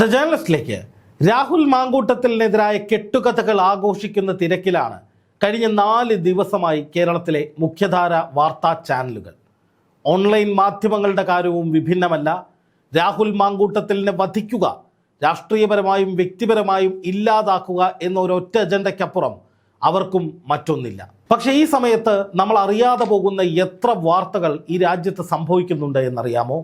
The ജേണലിസ്റ്റിലേക്ക് Rahul മാങ്കൂട്ടത്തിനെതിരായ കെട്ടുകഥകൾ ആഘോഷിക്കുന്ന തിരക്കിലാണ് കഴിഞ്ഞ നാല് ദിവസമായി കേരളത്തിലെ മുഖ്യധാര വാർത്താ ചാനലുകൾ. ഓൺലൈൻ മാധ്യമങ്ങളുടെ കാര്യവും വിഭിന്നമല്ല. രാഹുൽ മാങ്കൂട്ടത്തിലിനെ വധിക്കുക രാഷ്ട്രീയപരമായും വ്യക്തിപരമായും ഇല്ലാതാക്കുക എന്നൊരൊറ്റ അജണ്ടയ്ക്കപ്പുറം അവർക്കും മറ്റൊന്നില്ല. പക്ഷെ ഈ സമയത്ത് നമ്മൾ അറിയാതെ പോകുന്ന എത്ര വാർത്തകൾ ഈ രാജ്യത്ത് സംഭവിക്കുന്നുണ്ട് എന്നറിയാമോ?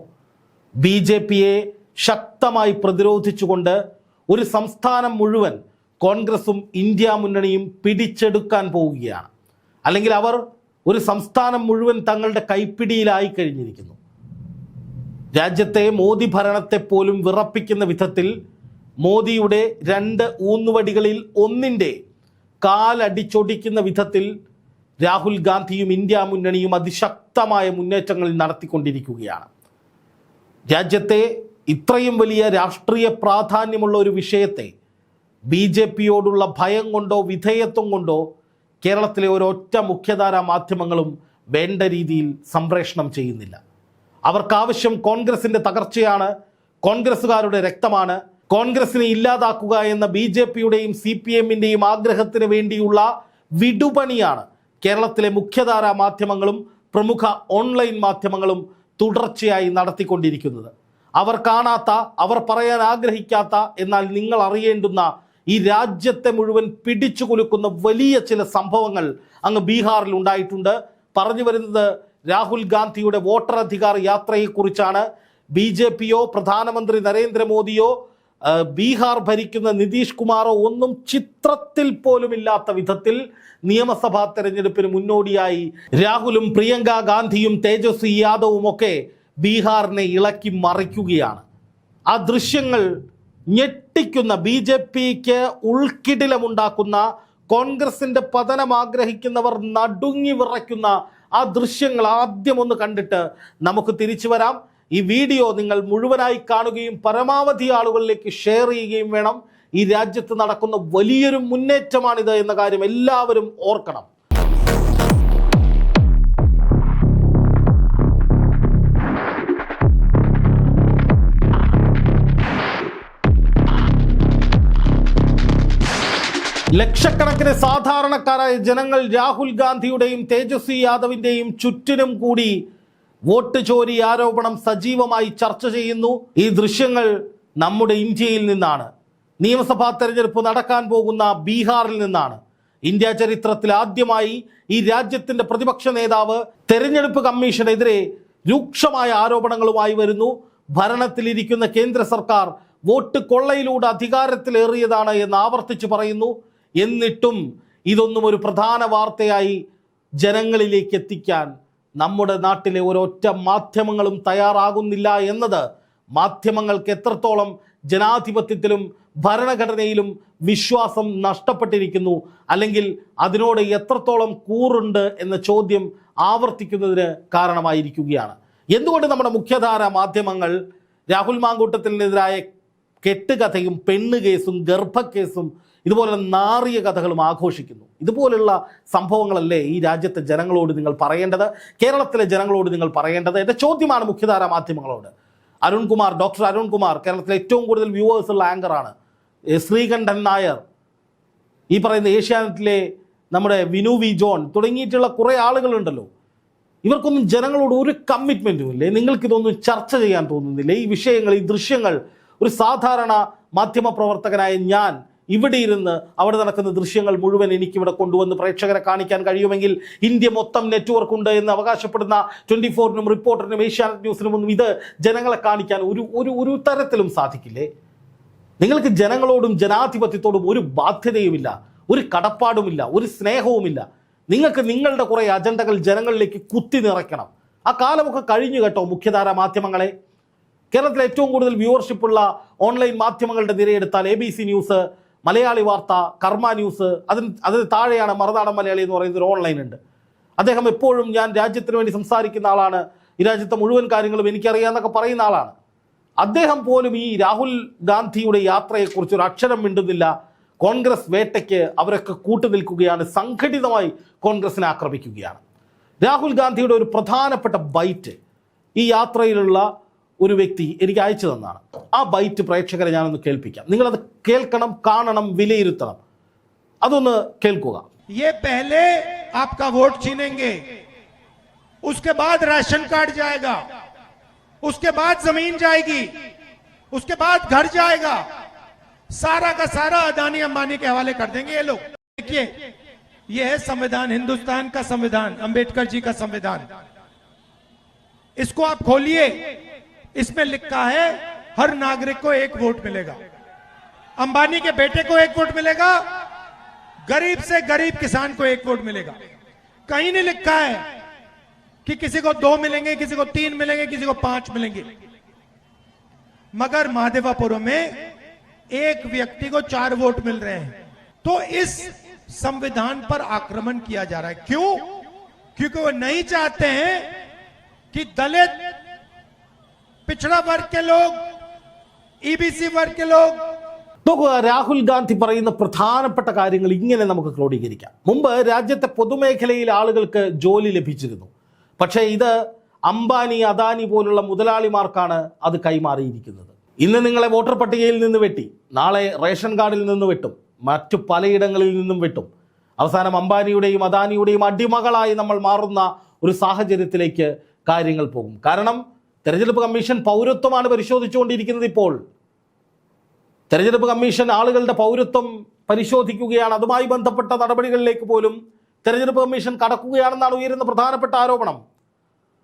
ബി ജെ പിയെ ശക്തമായി പ്രതിരോധിച്ചുകൊണ്ട് ഒരു സംസ്ഥാനം മുഴുവൻ കോൺഗ്രസും ഇന്ത്യ മുന്നണിയും പിടിച്ചെടുക്കാൻ പോവുകയാണ്. അല്ലെങ്കിൽ അവർ ഒരു സംസ്ഥാനം മുഴുവൻ തങ്ങളുടെ കൈപ്പിടിയിലായി കഴിഞ്ഞിരിക്കുന്നു. രാജ്യത്തെ മോദി ഭരണത്തെ പോലും വിറപ്പിക്കുന്ന വിധത്തിൽ മോദിയുടെ രണ്ട് ഊന്നുവടികളിൽ ഒന്നിന്റെ കാലടിച്ചൊടിക്കുന്ന വിധത്തിൽ രാഹുൽ ഗാന്ധിയും ഇന്ത്യ മുന്നണിയും അതിശക്തമായ മുന്നേറ്റങ്ങൾ നടത്തിക്കൊണ്ടിരിക്കുകയാണ്. രാജ്യത്തെ ഇത്രയും വലിയ രാഷ്ട്രീയ പ്രാധാന്യമുള്ള ഒരു വിഷയത്തെ ബി ജെ പിയോടുള്ള ഭയം കൊണ്ടോ വിധേയത്വം കൊണ്ടോ കേരളത്തിലെ ഒരൊറ്റ മുഖ്യധാരാ മാധ്യമങ്ങളും വേണ്ട രീതിയിൽ സംപ്രേഷണം ചെയ്യുന്നില്ല. അവർക്കാവശ്യം കോൺഗ്രസിന്റെ തകർച്ചയാണ് കോൺഗ്രസ്സുകാരുടെ രക്തമാണ്. കോൺഗ്രസിനെ ഇല്ലാതാക്കുക എന്ന ബി ജെ പിയുടെയും സി പി എമ്മിന്റെയും ആഗ്രഹത്തിന് വേണ്ടിയുള്ള വിടുപണിയാണ് കേരളത്തിലെ മുഖ്യധാരാ മാധ്യമങ്ങളും പ്രമുഖ ഓൺലൈൻ മാധ്യമങ്ങളും തുടർച്ചയായി നടത്തിക്കൊണ്ടിരിക്കുന്നത്. അവർ കാണാത്ത അവർ പറയാൻ ആഗ്രഹിക്കാത്ത എന്നാൽ നിങ്ങൾ അറിയേണ്ടുന്ന ഈ രാജ്യത്തെ മുഴുവൻ പിടിച്ചു കുലുക്കുന്ന വലിയ ചില സംഭവങ്ങൾ അങ്ങ് ബീഹാറിൽ ഉണ്ടായിട്ടുണ്ട്. പറഞ്ഞു വരുന്നത് രാഹുൽ ഗാന്ധിയുടെ വോട്ടർ അധികാർ യാത്രയെക്കുറിച്ചാണ്. ബി ജെ പിയോ പ്രധാനമന്ത്രി നരേന്ദ്രമോദിയോ ബീഹാർ ഭരിക്കുന്ന നിതീഷ് കുമാറോ ഒന്നും ചിത്രത്തിൽ പോലുമില്ലാത്ത വിധത്തിൽ നിയമസഭാ തെരഞ്ഞെടുപ്പിന് മുന്നോടിയായി രാഹുലും പ്രിയങ്ക ഗാന്ധിയും തേജസ്വി യാദവും ഒക്കെ ബീഹാറിനെ ഇളക്കി മറിക്കുകയാണ്. ആ ദൃശ്യങ്ങൾ ഞെട്ടിക്കുന്ന ബി ജെ പിക്ക് ഉൾക്കിടിലമുണ്ടാക്കുന്ന കോൺഗ്രസിന്റെ പതനം ആഗ്രഹിക്കുന്നവർ നടുങ്ങി വിറയ്ക്കുന്ന ആ ദൃശ്യങ്ങൾ ആദ്യം ഒന്ന് കണ്ടിട്ട് നമുക്ക് തിരിച്ചു വരാം. ഈ വീഡിയോ നിങ്ങൾ മുഴുവനായി കാണുകയും പരമാവധി ആളുകളിലേക്ക് ഷെയർ ചെയ്യുകയും വേണം. ഈ രാജ്യത്ത് നടക്കുന്ന വലിയൊരു മുന്നേറ്റമാണിത് എന്ന കാര്യം എല്ലാവരും ഓർക്കണം. ലക്ഷക്കണക്കിന് സാധാരണക്കാരായ ജനങ്ങൾ രാഹുൽ ഗാന്ധിയുടെയും തേജസ്വി യാദവിന്റെയും ചുറ്റിനും കൂടി വോട്ട് ചോരി ആരോപണം സജീവമായി ചർച്ച ചെയ്യുന്നു. ഈ ദൃശ്യങ്ങൾ നമ്മുടെ ഇന്ത്യയിൽ നിന്നാണ്. നിയമസഭാ തെരഞ്ഞെടുപ്പ് നടക്കാൻ പോകുന്ന ബീഹാറിൽ നിന്നാണ്. ഇന്ത്യ ചരിത്രത്തിൽ ആദ്യമായി ഈ രാജ്യത്തിന്റെ പ്രതിപക്ഷ നേതാവ് തെരഞ്ഞെടുപ്പ് കമ്മീഷനെതിരെ രൂക്ഷമായ ആരോപണങ്ങളുമായി വരുന്നു. ഭരണത്തിലിരിക്കുന്ന കേന്ദ്ര സർക്കാർ വോട്ട് കൊള്ളയിലൂടെ അധികാരത്തിലേറിയതാണ് എന്ന് ആവർത്തിച്ചു പറയുന്നു. എന്നിട്ടും ഇതൊന്നും ഒരു പ്രധാന വാർത്തയായി ജനങ്ങളിലേക്ക് എത്തിക്കാൻ നമ്മുടെ നാട്ടിലെ ഒരൊറ്റ മാധ്യമങ്ങളും തയ്യാറാകുന്നില്ല എന്നത് മാധ്യമങ്ങൾക്ക് എത്രത്തോളം ജനാധിപത്യത്തിലും ഭരണഘടനയിലും വിശ്വാസം നഷ്ടപ്പെട്ടിരിക്കുന്നു അല്ലെങ്കിൽ അതിനോട് എത്രത്തോളം കൂറുണ്ട് എന്ന ചോദ്യം ആവർത്തിക്കുന്നതിന് കാരണമായിരിക്കുകയാണ്. എന്തുകൊണ്ട് നമ്മുടെ മുഖ്യധാര മാധ്യമങ്ങൾ രാഹുൽ മാങ്കൂട്ടത്തിനെതിരായ കെട്ടുകഥയും പെണ്ണ് കേസും ഗർഭക്കേസും ഇതുപോലെ നാറിയ കഥകളും ആഘോഷിക്കുന്നു. ഇതുപോലുള്ള സംഭവങ്ങളല്ലേ ഈ രാജ്യത്തെ ജനങ്ങളോട് നിങ്ങൾ പറയേണ്ടത്? കേരളത്തിലെ ജനങ്ങളോട് നിങ്ങൾ പറയേണ്ടത്? എന്റെ ചോദ്യമാണ് മുഖ്യധാര മാധ്യമങ്ങളോട്. അരുൺകുമാർ ഡോക്ടർ അരുൺകുമാർ കേരളത്തിലെ ഏറ്റവും കൂടുതൽ വ്യൂവേഴ്സുള്ള ആങ്കറാണ് ശ്രീകണ്ഠൻ നായർ. ഈ പറയുന്ന ഏഷ്യാനെറ്റിലെ നമ്മുടെ വിനു വി ജോൺ തുടങ്ങിയിട്ടുള്ള കുറേ ആളുകളുണ്ടല്ലോ. ഇവർക്കൊന്നും ജനങ്ങളോട് ഒരു കമ്മിറ്റ്മെന്റും ഇല്ലേ. നിങ്ങൾക്കിതൊന്നും ചർച്ച ചെയ്യാൻ തോന്നുന്നില്ല. ഈ വിഷയങ്ങൾ ഈ ദൃശ്യങ്ങൾ ഒരു സാധാരണ മാധ്യമ പ്രവർത്തകനായ ഞാൻ ഇവിടെ ഇരുന്ന് അവിടെ നടക്കുന്ന ദൃശ്യങ്ങൾ മുഴുവൻ എനിക്കിവിടെ കൊണ്ടുവന്ന് പ്രേക്ഷകരെ കാണിക്കാൻ കഴിയുമെങ്കിൽ ഇന്ത്യ മൊത്തം നെറ്റ്വർക്ക് ഉണ്ട് എന്ന് അവകാശപ്പെടുന്ന ട്വന്റി ഫോറിനും റിപ്പോർട്ടറിനും ഏഷ്യാനെറ്റ് ന്യൂസിനും ഒന്നും ഇത് ജനങ്ങളെ കാണിക്കാൻ ഒരു ഒരു ഒരു തരത്തിലും സാധിക്കില്ലേ? നിങ്ങൾക്ക് ജനങ്ങളോടും ജനാധിപത്യത്തോടും ഒരു ബാധ്യതയുമില്ല ഒരു കടപ്പാടുമില്ല ഒരു സ്നേഹവുമില്ല. നിങ്ങൾക്ക് നിങ്ങളുടെ കുറേ അജണ്ടകൾ ജനങ്ങളിലേക്ക് കുത്തി നിറയ്ക്കണം. ആ കാലമൊക്കെ കഴിഞ്ഞു കേട്ടോ മുഖ്യധാര മാധ്യമങ്ങളെ. കേരളത്തിലെ ഏറ്റവും കൂടുതൽ വ്യൂവർഷിപ്പുള്ള ഓൺലൈൻ മാധ്യമങ്ങളുടെ നിരയെടുത്താൽ A B C news Malayali Vartha Karma news അതിന് അതിന് താഴെയാണ് മറുനാടൻ മലയാളി എന്ന് പറയുന്ന ഒരു ഓൺലൈൻ ഉണ്ട്. അദ്ദേഹം എപ്പോഴും ഞാൻ രാജ്യത്തിന് വേണ്ടി സംസാരിക്കുന്ന ആളാണ്. ഈ രാജ്യത്തെ മുഴുവൻ കാര്യങ്ങളും എനിക്കറിയാമെന്നൊക്കെ പറയുന്ന ആളാണ്. അദ്ദേഹം പോലും ഈ രാഹുൽ ഗാന്ധിയുടെ യാത്രയെക്കുറിച്ച് ഒരു അക്ഷരം മിണ്ടുന്നില്ല. കോൺഗ്രസ് വേട്ടയ്ക്ക് അവരൊക്കെ കൂട്ടുനിൽക്കുകയാണ്. സംഘടിതമായി കോൺഗ്രസിനെ ആക്രമിക്കുകയാണ്. രാഹുൽ ഗാന്ധിയുടെ ഒരു പ്രധാനപ്പെട്ട ബൈറ്റ് ഈ യാത്രയിലുള്ള ഒരു വ്യക്തി എനിക്ക് അയച്ചു തന്നാണ് ആ ബൈറ്റ് പ്രേക്ഷകരെ ഞാനൊന്ന് കേൾപ്പിക്കാം നിങ്ങളത് കേൾക്കണം കാണണം വിലയിരുത്തണം അതൊന്ന് കേൾക്കുക ये पहले आपका वोट छीनेंगे उसके बाद राशन कार्ड जाएगा उसके बाद जमीन जाएगी उसके बाद घर जाएगा सारा का सारा अदानी अंबानी के हवाले कर देंगे ये लोग देखिए ये है संविधान हिंदुस्तान का संविधान अंबेडकर जी का संविधान इसको आप खोलिए इसमें लिखा है, हर नागरिक को एक वोट मिलेगा। अंबानी के बेटे को एक वोट मिलेगा, गरीब से गरीब किसान को एक वोट मिलेगा। कहीं नहीं लिखा है कि किसी को दो मिलेंगे, किसी को तीन मिलेंगे, किसी को पाँच मिलेंगे। मगर महादेवापुर में एक व्यक्ति को चार वोट मिल रहे हैं। तो इस संविधान पर आक्रमण किया जा रहा है। क्यों? क्योंकि वो नहीं चाहते हैं कि दलित पिछड़ा वर्ग के लोग ईबीसी वर्ग के लोग നോക്കുക രാഹുൽ ഗാന്ധി പറയുന്ന പ്രധാനപ്പെട്ട കാര്യങ്ങൾ ഇങ്ങനെ നമുക്ക് ക്രോഡീകരിക്കാം മുമ്പ് രാജ്യത്തെ പൊതുമേഖലയിൽ ആളുകൾക്ക് ജോലി ലഭിച്ചിരുന്നു പക്ഷേ ഇത് അംബാനി അദാനി പോലുള്ള മുതലാളിമാർക്കാണ് അത് കൈമാറിയിരിക്കുന്നത് ഇന്ന് നിങ്ങളെ വോട്ടർ പട്ടികയിൽ നിന്ന് വെട്ടി നാളെ റേഷൻ കാർഡിൽ നിന്ന് വെട്ടും മറ്റു പലയിടങ്ങളിൽ നിന്നും വെട്ടും അവസാനം അംബാനിയുടെയും അദാനിയുടെയും അടിമകളായി നമ്മൾ മാറുന്ന ഒരു സാഹചര്യത്തിലേക്ക് കാര്യങ്ങൾ പോകും കാരണം തെരഞ്ഞെടുപ്പ് കമ്മീഷൻ പൗരത്വമാണ് പരിശോധിച്ചുകൊണ്ടിരിക്കുന്നത് ഇപ്പോൾ. തെരഞ്ഞെടുപ്പ് കമ്മീഷൻ ആളുകളുടെ പൗരത്വം പരിശോധിക്കുകയാണ്. അതുമായി ബന്ധപ്പെട്ട നടപടികളിലേക്ക് പോലും തെരഞ്ഞെടുപ്പ് കമ്മീഷൻ കടക്കുകയാണെന്നാണ് ഉയരുന്ന പ്രധാനപ്പെട്ട ആരോപണം.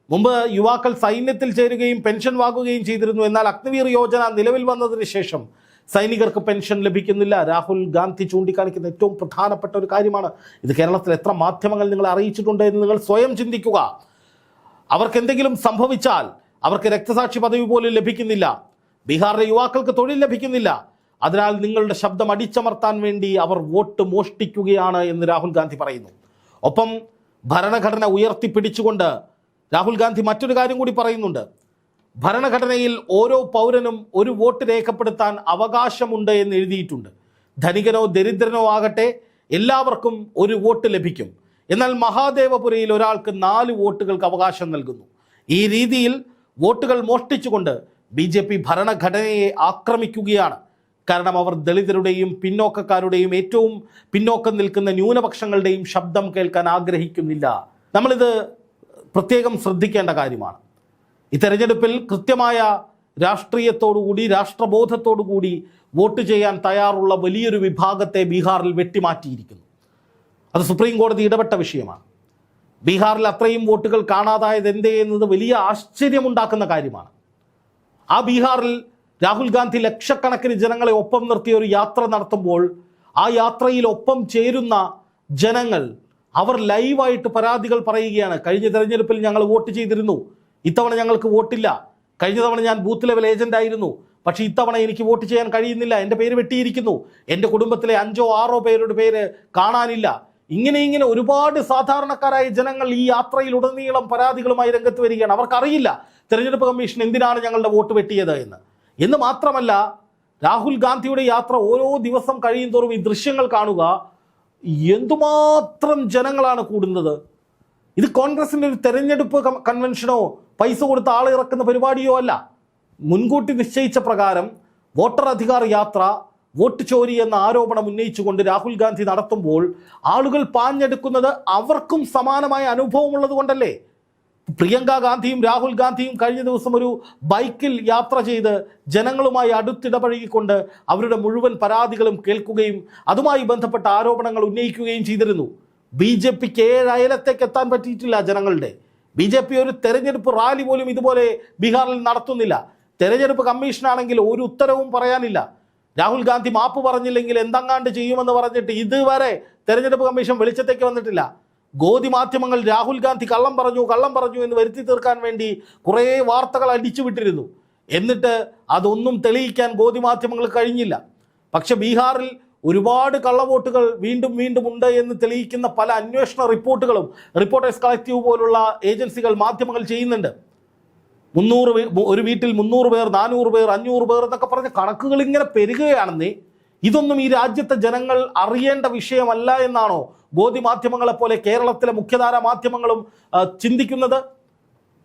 മുമ്പ് യുവാക്കൾ സൈന്യത്തിൽ ചേരുകയും പെൻഷൻ വാങ്ങുകയും ചെയ്തിരുന്നു. എന്നാൽ അഗ്നിവീർ യോജന നിലവിൽ വന്നതിന് ശേഷം സൈനികർക്ക് പെൻഷൻ ലഭിക്കുന്നില്ല. രാഹുൽ ഗാന്ധി ചൂണ്ടിക്കാണിക്കുന്ന ഏറ്റവും പ്രധാനപ്പെട്ട ഒരു കാര്യമാണ്. ഇത് കേരളത്തിൽ എത്ര മാധ്യമങ്ങൾ നിങ്ങൾ അറിയിച്ചിട്ടുണ്ട് എന്ന് നിങ്ങൾ സ്വയം ചിന്തിക്കുക. അവർക്ക് എന്തെങ്കിലും സംഭവിച്ചാൽ അവർക്ക് രക്തസാക്ഷി പദവി പോലും ലഭിക്കുന്നില്ല. ബീഹാറിലെ യുവാക്കൾക്ക് തൊഴിൽ ലഭിക്കുന്നില്ല. അതിനാൽ നിങ്ങളുടെ ശബ്ദം അടിച്ചമർത്താൻ വേണ്ടി അവർ വോട്ട് മോഷ്ടിക്കുകയാണ് എന്ന് രാഹുൽ ഗാന്ധി പറയുന്നു. ഒപ്പം ഭരണഘടന ഉയർത്തിപ്പിടിച്ചുകൊണ്ട് രാഹുൽ ഗാന്ധി മറ്റൊരു കാര്യം കൂടി പറയുന്നുണ്ട്. ഭരണഘടനയിൽ ഓരോ പൗരനും ഒരു വോട്ട് രേഖപ്പെടുത്താൻ അവകാശമുണ്ട് എന്ന് എഴുതിയിട്ടുണ്ട്. ധനികനോ ദരിദ്രനോ ആകട്ടെ എല്ലാവർക്കും ഒരു വോട്ട് ലഭിക്കും. എന്നാൽ മഹാദേവപുരയിൽ ഒരാൾക്ക് നാല് വോട്ടുകൾക്ക് അവകാശം നൽകുന്നു. ഈ രീതിയിൽ വോട്ടുകൾ മോഷ്ടിച്ചുകൊണ്ട് ബി ജെ പി ഭരണഘടനയെ ആക്രമിക്കുകയാണ്. കാരണം അവർ ദളിതരുടെയും പിന്നോക്കക്കാരുടെയും ഏറ്റവും പിന്നോക്കം നിൽക്കുന്ന ന്യൂനപക്ഷങ്ങളുടെയും ശബ്ദം കേൾക്കാൻ ആഗ്രഹിക്കുന്നില്ല. നമ്മളിത് പ്രത്യേകം ശ്രദ്ധിക്കേണ്ട കാര്യമാണ്. ഈ തെരഞ്ഞെടുപ്പിൽ കൃത്യമായ രാഷ്ട്രീയത്തോടുകൂടി രാഷ്ട്രബോധത്തോടുകൂടി വോട്ട് ചെയ്യാൻ തയ്യാറുള്ള വലിയൊരു വിഭാഗത്തെ ബീഹാറിൽ വെട്ടിമാറ്റിയിരിക്കുന്നു. അത് സുപ്രീം കോടതി ഇടപെട്ട വിഷയമാണ്. ബീഹാറിൽ അത്രയും വോട്ടുകൾ കാണാതായത് എന്തേ എന്നത് വലിയ ആശ്ചര്യമുണ്ടാക്കുന്ന കാര്യമാണ്. ആ ബീഹാറിൽ രാഹുൽ ഗാന്ധി ലക്ഷക്കണക്കിന് ജനങ്ങളെ ഒപ്പം നിർത്തിയ ഒരു യാത്ര നടത്തുമ്പോൾ ആ യാത്രയിൽ ഒപ്പം ചേരുന്ന ജനങ്ങൾ അവർ ലൈവായിട്ട് പരാതികൾ പറയുകയാണ്. കഴിഞ്ഞ തെരഞ്ഞെടുപ്പിൽ ഞങ്ങൾ വോട്ട് ചെയ്തിരുന്നു. ഇത്തവണ ഞങ്ങൾക്ക് വോട്ടില്ല. കഴിഞ്ഞ തവണ ഞാൻ ബൂത്ത് ലെവൽ ഏജന്റ് ആയിരുന്നു. പക്ഷേ ഇത്തവണ എനിക്ക് വോട്ട് ചെയ്യാൻ കഴിയുന്നില്ല. എന്റെ പേര് വെട്ടിയിരിക്കുന്നു. എന്റെ കുടുംബത്തിലെ അഞ്ചോ ആറോ പേരുടെ പേര് കാണാനില്ല. ഇങ്ങനെ ഇങ്ങനെ ഒരുപാട് സാധാരണക്കാരായ ജനങ്ങൾ ഈ യാത്രയിൽ ഉടനീളം പരാതികളുമായി രംഗത്ത് വരികയാണ്. അവർക്കറിയില്ല തെരഞ്ഞെടുപ്പ് കമ്മീഷൻ എന്തിനാണ് ഞങ്ങളുടെ വോട്ട് വെട്ടിയത് എന്ന്. എന്ന് മാത്രമല്ല രാഹുൽ ഗാന്ധിയുടെ യാത്ര ഓരോ ദിവസം കഴിയും തോറും ഈ ദൃശ്യങ്ങൾ കാണുക. എന്തുമാത്രം ജനങ്ങളാണ് കൂടുന്നത്? ഇത് കോൺഗ്രസിന്റെ ഒരു തെരഞ്ഞെടുപ്പ് കൺവെൻഷനോ പൈസ കൊടുത്ത് ആളെ ഇറക്കുന്ന പരിപാടിയോ അല്ല. മുൻകൂട്ടി നിശ്ചയിച്ച പ്രകാരം വോട്ടർ അധികാർ യാത്ര വോട്ട് ചോരി എന്ന ആരോപണം ഉന്നയിച്ചുകൊണ്ട് രാഹുൽ ഗാന്ധി നടത്തുമ്പോൾ ആളുകൾ പാഞ്ഞെടുക്കുന്നത് അവർക്കും സമാനമായ അനുഭവമുള്ളത് കൊണ്ടല്ലേ? പ്രിയങ്ക ഗാന്ധിയും രാഹുൽ ഗാന്ധിയും കഴിഞ്ഞ ദിവസം ഒരു ബൈക്കിൽ യാത്ര ചെയ്ത് ജനങ്ങളുമായി അടുത്തിടപഴകിക്കൊണ്ട് അവരുടെ മുഴുവൻ പരാതികളും കേൾക്കുകയും അതുമായി ബന്ധപ്പെട്ട ആരോപണങ്ങൾ ഉന്നയിക്കുകയും ചെയ്തിരുന്നു. ബി ജെ പിക്ക് ഏഴ് അയലത്തേക്ക് എത്താൻ പറ്റിയിട്ടില്ല ജനങ്ങളുടെ. ബി ജെ പി ഒരു തെരഞ്ഞെടുപ്പ് റാലി പോലും ഇതുപോലെ ബീഹാറിൽ നടത്തുന്നില്ല. തെരഞ്ഞെടുപ്പ് കമ്മീഷനാണെങ്കിൽ ഒരു ഉത്തരവും പറയാനില്ല. രാഹുൽ ഗാന്ധി മാപ്പ് പറഞ്ഞില്ലെങ്കിൽ എന്തെങ്ങാണ്ട് ചെയ്യുമെന്ന് പറഞ്ഞിട്ട് ഇതുവരെ തെരഞ്ഞെടുപ്പ് കമ്മീഷൻ വെളിച്ചത്തേക്ക് വന്നിട്ടില്ല. ഗോതി മാധ്യമങ്ങൾ രാഹുൽ ഗാന്ധി കള്ളം പറഞ്ഞു കള്ളം പറഞ്ഞു എന്ന് വരുത്തി തീർക്കാൻ വേണ്ടി കുറേ വാർത്തകൾ അടിച്ചു വിട്ടിരുന്നു. എന്നിട്ട് അതൊന്നും തെളിയിക്കാൻ ഗോതി മാധ്യമങ്ങൾ കഴിഞ്ഞില്ല. പക്ഷെ ബീഹാറിൽ ഒരുപാട് കള്ളവോട്ടുകൾ വീണ്ടും വീണ്ടും ഉണ്ട് എന്ന് തെളിയിക്കുന്ന പല അന്വേഷണ റിപ്പോർട്ടുകളും റിപ്പോർട്ടേഴ്സ് കളക്റ്റീവ് പോലുള്ള ഏജൻസികൾ മാധ്യമങ്ങൾ ചെയ്യുന്നുണ്ട്. മുന്നൂറ് ഒരു വീട്ടിൽ മുന്നൂറ് പേർ നാനൂറ് പേർ അഞ്ഞൂറ് പേർ എന്നൊക്കെ പറഞ്ഞ കണക്കുകൾ ഇങ്ങനെ പെരുകയാണെന്നേ ഇതൊന്നും ഈ രാജ്യത്തെ ജനങ്ങൾ അറിയേണ്ട വിഷയമല്ല എന്നാണോ ബോധി മാധ്യമങ്ങളെ പോലെ കേരളത്തിലെ മുഖ്യധാര മാധ്യമങ്ങളും ചിന്തിക്കുന്നത്?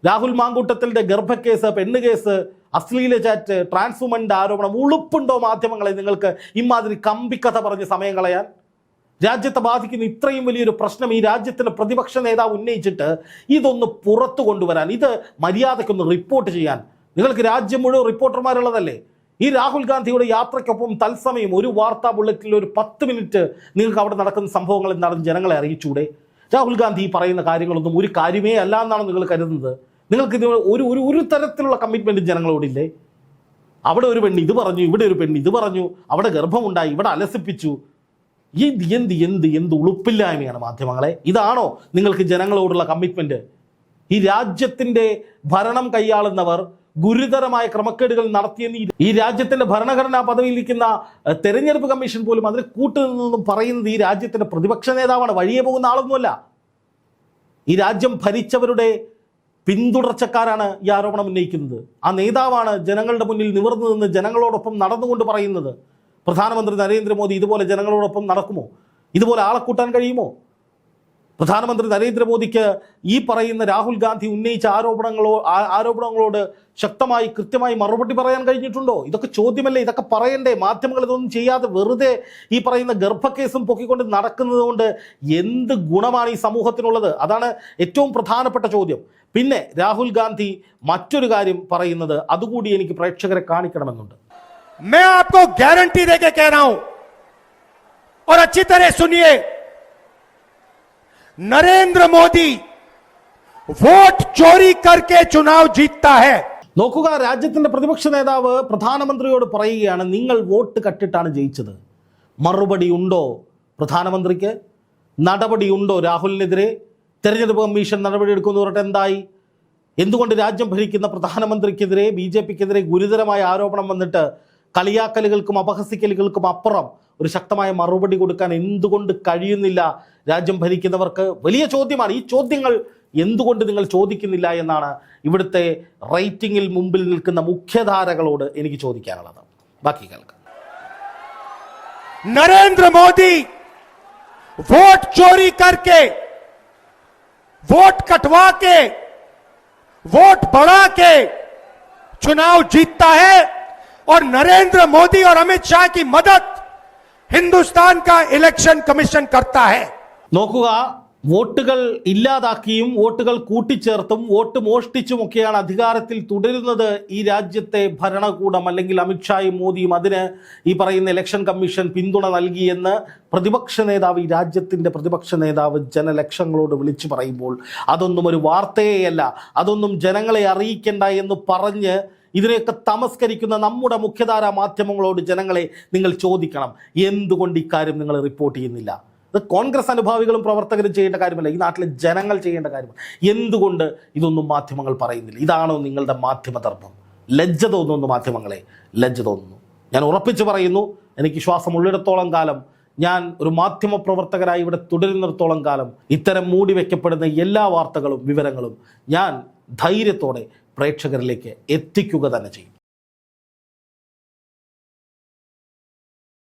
രാഹുൽ മാങ്കൂട്ടത്തിന്റെ ഗർഭക്കേസ് പെണ്ണ് കേസ് അശ്ലീല ചാറ്റ് ട്രാൻസ്വുമന്റെ ആരോപണം ഉളുപ്പുണ്ടോ മാധ്യമങ്ങളെ നിങ്ങൾക്ക് ഇമാതിരി കമ്പിക്കഥ പറഞ്ഞ് സമയം കളയാൻ? രാജ്യത്തെ ബാധിക്കുന്ന ഇത്രയും വലിയൊരു പ്രശ്നം ഈ രാജ്യത്തിന്റെ പ്രതിപക്ഷ നേതാവ് ഉന്നയിച്ചിട്ട് ഇതൊന്ന് പുറത്തു കൊണ്ടുവരാൻ ഇത് മര്യാദയ്ക്കൊന്ന് റിപ്പോർട്ട് ചെയ്യാൻ. നിങ്ങൾക്ക് രാജ്യം മുഴുവൻ റിപ്പോർട്ടർമാരുള്ളതല്ലേ ഈ രാഹുൽ ഗാന്ധിയുടെ യാത്രയ്ക്കൊപ്പം തത്സമയം ഒരു വാർത്താ ബുള്ളറ്റിൽ ഒരു പത്ത് മിനിറ്റ് നിങ്ങൾക്ക് അവിടെ നടക്കുന്ന സംഭവങ്ങൾ എന്താണെന്ന് ജനങ്ങളെ അറിയിച്ചൂടെ? രാഹുൽ ഗാന്ധി പറയുന്ന കാര്യങ്ങളൊന്നും ഒരു കാര്യമേ അല്ല എന്നാണ് നിങ്ങൾ കരുതുന്നത്. നിങ്ങൾക്ക് ഇത് ഒരു ഒരു ഒരു തരത്തിലുള്ള കമ്മിറ്റ്മെന്റ് ജനങ്ങളോടില്ലേ അവിടെ ഒരു പെണ്ണ് ഇത് പറഞ്ഞു ഇവിടെ ഒരു പെണ്ണ് ഇത് പറഞ്ഞു അവിടെ ഗർഭമുണ്ടായി ഇവിടെ അലസിപ്പിച്ചു. എന്ത് എന്ത് എന്ത് എന്ത് ഉളുപ്പില്ലായ്മയാണ് മാധ്യമങ്ങളെ? ഇതാണോ നിങ്ങൾക്ക് ജനങ്ങളോടുള്ള കമ്മിറ്റ്മെന്റ് ഈ രാജ്യത്തിന്റെ ഭരണം കൈയാളുന്നവർ ഗുരുതരമായ ക്രമക്കേടുകൾ നടത്തിയെന്ന് ഈ- രാജ്യത്തിന്റെ ഭരണഘടനാ പദവിയിലിരിക്കുന്ന തെരഞ്ഞെടുപ്പ് കമ്മീഷൻ പോലും അതിന് കൂട്ടുനിന്നും പറയുന്നത് ഈ രാജ്യത്തിന്റെ പ്രതിപക്ഷ നേതാവാണ്. വഴിയെ പോകുന്ന ആളൊന്നുമല്ല. ഈ രാജ്യം ഭരിച്ചവരുടെ പിന്തുടർച്ചക്കാരാണ് ഈ ആരോപണം ഉന്നയിക്കുന്നത്. ആ നേതാവാണ് ജനങ്ങളുടെ മുന്നിൽ നിവർന്നു നിന്ന് ജനങ്ങളോടൊപ്പം നടന്നുകൊണ്ട് പറയുന്നത്. പ്രധാനമന്ത്രി നരേന്ദ്രമോദി ഇതുപോലെ ജനങ്ങളോടൊപ്പം നടക്കുമോ? ഇതുപോലെ ആളെ കൂട്ടാൻ കഴിയുമോ? പ്രധാനമന്ത്രി നരേന്ദ്രമോദിക്ക് ഈ പറയുന്ന രാഹുൽ ഗാന്ധി ഉന്നയിച്ച ആരോപണങ്ങളോ ആരോപണങ്ങളോട് ശക്തമായി കൃത്യമായി മറുപടി പറയാൻ കഴിഞ്ഞിട്ടുണ്ടോ? ഇതൊക്കെ ചോദ്യമല്ലേ? ഇതൊക്കെ പറയണ്ടേ? മാധ്യമങ്ങൾ ഇതൊന്നും ചെയ്യാതെ വെറുതെ ഈ പറയുന്ന ഗർഭക്കേസും പൊക്കിക്കൊണ്ട് നടക്കുന്നത് കൊണ്ട് എന്ത് ഗുണമാണ് ഈ സമൂഹത്തിനുള്ളത്? അതാണ് ഏറ്റവും പ്രധാനപ്പെട്ട ചോദ്യം. പിന്നെ രാഹുൽ ഗാന്ധി മറ്റൊരു കാര്യം പറയുന്നത് അതുകൂടി എനിക്ക് പ്രേക്ഷകരെ കാണിക്കണമെന്നുണ്ട്. मैं आपको गारंटी देके कह रहा हूं और अच्छी तरह सुनिए नरेंद्र मोदी वोट चोरी करके चुनाव जीतता है നോക്കുക രാജ്യത്തിന്റെ പ്രതിപക്ഷ നേതാവ് പ്രധാനമന്ത്രിയോട് പറയുകയാണ് നിങ്ങൾ വോട്ട് കട്ടിട്ടാണ് ജയിച്ചത് മറുപടി ഉണ്ടോ പ്രധാനമന്ത്രിക്ക് നടപടി ഉണ്ടോ രാഹുലിനെതിരെ തെരഞ്ഞെടുപ്പ് കമ്മീഷൻ നടപടി എടുക്കുന്നു പറഞ്ഞിട്ട് എന്തായി എന്തുകൊണ്ട് രാജ്യം ഭരിക്കുന്ന പ്രധാനമന്ത്രിക്കെതിരെ ബി ജെ പിക്കെതിരെ ഗുരുതരമായ ആരോപണം വന്നിട്ട് കളിയാക്കലുകൾക്കും അപഹസിക്കലുകൾക്കും അപ്പുറം ഒരു ശക്തമായ മറുപടി കൊടുക്കാൻ എന്തുകൊണ്ട് കഴിയുന്നില്ല രാജ്യം ഭരിക്കുന്നവർക്ക് വലിയ ചോദ്യമാണ് ഈ ചോദ്യങ്ങൾ എന്തുകൊണ്ട് നിങ്ങൾ ചോദിക്കുന്നില്ല എന്നാണ് ഇവിടുത്തെ റേറ്റിംഗിൽ മുമ്പിൽ നിൽക്കുന്ന മുഖ്യധാരകളോട് എനിക്ക് ചോദിക്കാനുള്ളത് ബാക്കി കേൾക്കാം नरेंद्र मोदी वोट चोरी करके वोट कटवा के वोट बढ़ा के चुनाव जीतता है और नरेंद्र मोदी और अमित शाह की मदद हिंदुस्तान का इलेक्शन कमीशन करता है നോക്കുക വോട്ടുകൾ ഇല്ലാതാക്കിയും വോട്ടുകൾ കൂട്ടിച്ചേർത്തും വോട്ട് മോഷ്ടിച്ചുമൊക്കെയാണ് അധികാരത്തിൽ തുടരുന്നത് ഈ രാജ്യത്തെ ഭരണകൂടം അല്ലെങ്കിൽ അമിത്ഷായും മോദിയും അതിന് ഈ പറയുന്ന ഇലക്ഷൻ കമ്മീഷൻ പിന്തുണ നൽകിയെന്ന് പ്രതിപക്ഷ നേതാവ് ഈ രാജ്യത്തിൻ്റെ പ്രതിപക്ഷ നേതാവ് ജനലക്ഷങ്ങളോട് വിളിച്ചു പറയുമ്പോൾ അതൊന്നും ഒരു വാർത്തയേയല്ല അതൊന്നും ജനങ്ങളെ അറിയിക്കേണ്ട എന്ന് പറഞ്ഞ് ഇതിനെയൊക്കെ തമസ്കരിക്കുന്ന നമ്മുടെ മുഖ്യധാരാ മാധ്യമങ്ങളോട് ജനങ്ങളെ നിങ്ങൾ ചോദിക്കണം എന്തുകൊണ്ട് ഇക്കാര്യം നിങ്ങൾ റിപ്പോർട്ട് ചെയ്യുന്നില്ല? ഇത് കോൺഗ്രസ് അനുഭാവികളും പ്രവർത്തകരും ചെയ്യേണ്ട കാര്യമല്ല ഈ നാട്ടിലെ ജനങ്ങൾ ചെയ്യേണ്ട കാര്യമാണ്. എന്തുകൊണ്ട് ഇതൊന്നും മാധ്യമങ്ങൾ പറയുന്നില്ല? ഇതാണോ നിങ്ങളുടെ മാധ്യമധർമ്മം ലജ്ജ തോന്നുന്നു മാധ്യമങ്ങളെ ലജ്ജ തോന്നുന്നു. ഞാൻ ഉറപ്പിച്ച് പറയുന്നു എനിക്ക് ശ്വാസം ഉള്ളിടത്തോളം കാലം ഞാൻ ഒരു മാധ്യമ പ്രവർത്തകരായി ഇവിടെ തുടരുന്നിടത്തോളം കാലം ഇത്തരം മൂടി വയ്ക്കപ്പെടുന്ന എല്ലാ വാർത്തകളും വിവരങ്ങളും ഞാൻ ധൈര്യത്തോടെ പ്രേക്ഷകരിലേക്ക് എത്തിക്കുക തന്നെ ചെയ്യും